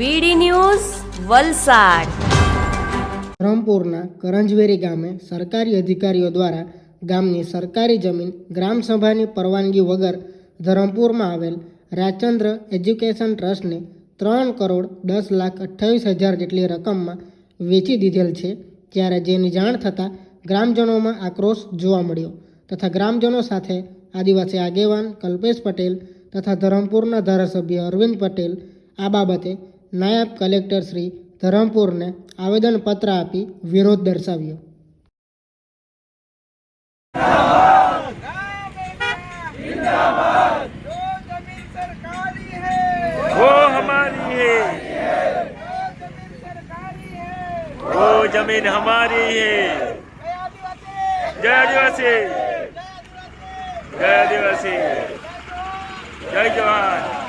વીડી news, Valsad. ધરમપુરના Karanjveri ગામે સરકારી અધિકારીઓ દ્વારા ગામની સરકારી જમીન ગ્રામસભાની પરવાનગી વગર ધરમપુરમાં આવેલ રાજચંદ્ર એજ્યુકેશન ટ્રસ્ટને ત્રણ કરોડ દસ લાખ અઠ્ઠાવીસ હજાર જેટલી રકમમાં વેચી દીધેલ છે ત્યારે જેની જાણ થતાં ગ્રામજનોમાં આક્રોશ જોવા મળ્યો તથા ગ્રામજનો સાથે આદિવાસી આગેવાન કલ્પેશ પટેલ તથા ધરમપુરના ધારાસભ્ય અરવિંદ પટેલ આ બાબતે નાયબ કલેક્ટર શ્રી ધરમપુરને આવેદનપત્ર આપી વિરોધ દર્શાવ્યો जो जमीन सरकारी है वो हमारी है जो जमीन सरकारी है वो जमीन हमारी है जय आदिवासी जय आदिवासी जय आदिवासी जय आदिवासी जय जवान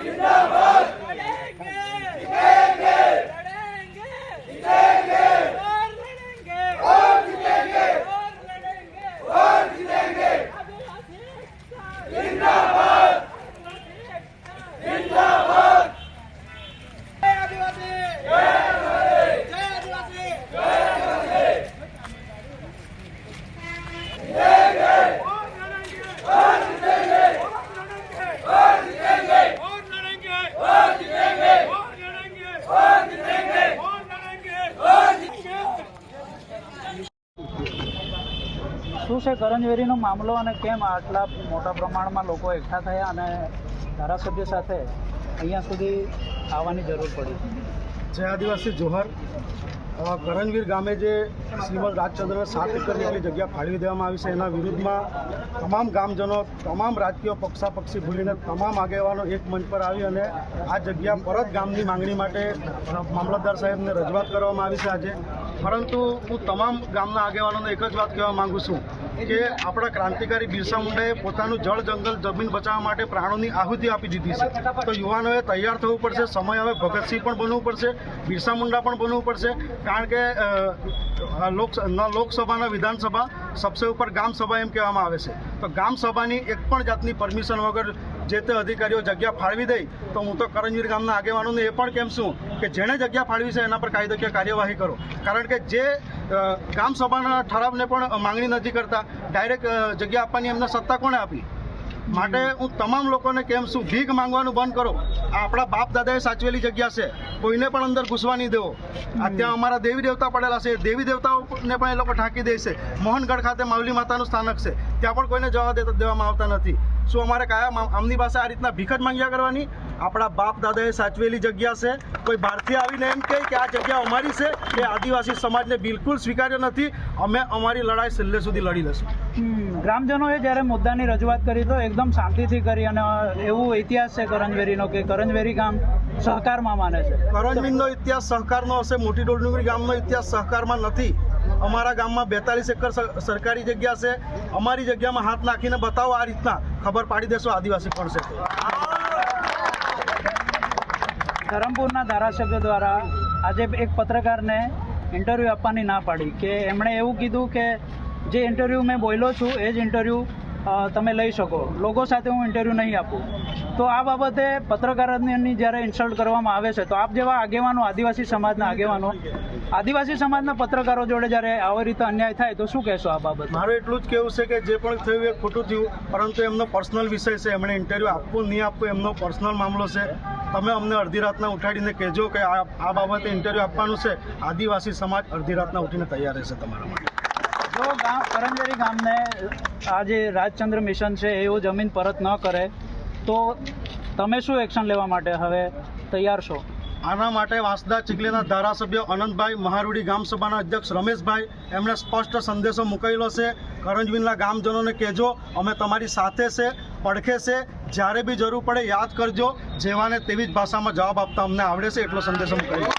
ಜಿಂದಾಬಾದ್ છે. કરંજવેરીનો મામલો અને કેમ આટલા મોટા પ્રમાણમાં લોકો એકઠા થયા અને ધારાસભ્ય સાથે અહીંયા સુધી આવવાની જરૂર પડી? જય આદિવાસી જોહર. અ, કરણવીર ગામે જે શ્રીમદ રાજચંદ્ર સાત એકર જેટલી જગ્યા ફાળવી દેવામાં આવી છે એના વિરુદ્ધમાં તમામ ગામજનો તમામ રાજકીય પક્ષાપક્ષી ભૂલીને તમામ આગેવાનો એક મંચ પર આવી અને આ જગ્યા પરત ગામની માંગણી માટે મામલતદાર સાહેબને રજૂઆત કરવામાં આવી છે આજે. પરંતુ હું તમામ ગામના આગેવાનોને એક જ વાત કહેવા માંગુ છું કે આપણા ક્રાંતિકારી બિરસા મુંડાએ પોતાનું જળ જંગલ જમીન બચાવવા માટે પ્રાણોની આહુતિ આપી દીધી છે. તો યુવાનોએ તૈયાર થવું પડશે, સમય હવે ભગતસિંહ પણ બનવું પડશે, બિરસા મુંડા પણ બનવું પડશે. કારણ કે લોક લોકસભાના વિધાનસભા સબસે ઉપર ગામસભા એમ કહેવામાં આવે છે. તો ગામસભાની એક પણ જાતની પરમિશન વગર જે તે અધિકારીઓ જગ્યા ફાળવી દે તો હું તો કરણવીર ગામના આગેવાનોને એ પણ કેમ છું કે જેણે જગ્યા ફાળવી છે એના પર કાયદાકીય કાર્યવાહી કરો. કારણ કે જે ગામ સભાના ઠરાવને પણ માંગણી નથી કરતા, ડાયરેક્ટ જગ્યા આપવાની એમને સત્તા કોણે આપી? માટે હું તમામ લોકોને કેમ છું, ભીખ માંગવાનું બંધ કરો. આ આપણા બાપ દાદાએ સાચવેલી જગ્યા છે. કોઈને પણ અંદર ઘૂસવા નહીં દેવો. અત્યારે ત્યાં અમારા દેવી દેવતા પડેલા છે. દેવી દેવતાઓને પણ એ લોકો ઢાંકી દે છે. મોહનગઢ ખાતે માવલી માતાનું સ્થાનક છે. ત્યાં પણ કોઈને જવા દેતા દેવામાં આવતા નથી. શું અમારે કયા? આમની પાસે આ રીતના ભીખટ માંગ્યા કરવાની? આપણા બાપ દાદાએ સાચવેલી જગ્યા છે. કોઈ બહારથી આવીને એમ કહે કે આ જગ્યા અમારી છે. એ આદિવાસી સમાજને બિલકુલ સ્વીકાર્ય નથી. અમે અમારી લડાઈ છેલ્લે સુધી લડી લઈશું. ગ્રામજનોએ જ્યારે મુદ્દાની રજૂઆત કરી તો એકદમ શાંતિથી કરી અને એવું ઇતિહાસ છે કરંજવેરીનો કે કરંજવેરી ગામ સહકારમાં માને છે. કરંજવીરનો ઇતિહાસ સહકારનો હશે મોટી ડોલડુંગરી ગામનો ઇતિહાસ સહકારમાં નથી. અમારા ગામમાં બેતાલીસ એકર સરકારી જગ્યા છે. અમારી જગ્યામાં હાથ નાખીને બતાવો આ રીતના. ખબર પાડી દેશો આદિવાસી છે? ધરમપુરના ધારાસભ્ય દ્વારા આજે એક પત્રકારને ઇન્ટરવ્યૂ આપવાની ના પાડી કે એમણે એવું કીધું કે જે ઇન્ટરવ્યૂ મેં બોલ્યો છું, એ જ ઇન્ટરવ્યૂ તમે લઈ શકો. લોકો સાથે હું ઇન્ટરવ્યૂ નહીં આપું. તો આ બાબતે પત્રકારની જ્યારે ઇન્સલ્ટ કરવામાં આવે છે, તો આપ જેવા આગેવાનો, આદિવાસી સમાજના આગેવાનો, આદિવાસી સમાજના પત્રકારો જોડે જ્યારે આવી રીતે અન્યાય થાય, તો શું કહેશો આ બાબત? મારું એટલું જ કહેવું છે કે જે પણ થયું એ ખોટું થયું, પરંતુ એમનો પર્સનલ વિષય છે. એમણે ઇન્ટરવ્યૂ આપવું, નહીં આપવું, એમનો પર્સનલ મામલો છે. તમે અમને અડધી રાતના ઉઠાડીને કહેજો કે આ બાબતે ઇન્ટરવ્યૂ આપવાનું છે. આદિવાસી સમાજ અડધી રાતના ઉઠીને તૈયાર રહેશે તમારા માટે. જો ગામ કરંજરી ગામને આ જે રાજચંદ્ર મિશન છે એવું જમીન પરત ન કરે, તો તમે શું એક્શન લેવા માટે હવે તૈયાર છો? આના માટે વાંસદા ચીખલીના ધારાસભ્ય અનંતભાઈ મહારુડી ગામસભાના અધ્યક્ષ રમેશભાઈ, એમણે સ્પષ્ટ સંદેશો મૂકેલો છે. કરંજવીનના ગામજનોને કહેજો, અમે તમારી સાથે છે, પડખે છે. જ્યારે બી જરૂર પડે યાદ કરજો. જેવાને તેવી જ ભાષામાં જવાબ આપતા અમને આવડે છે, એટલો સંદેશો મૂકાયો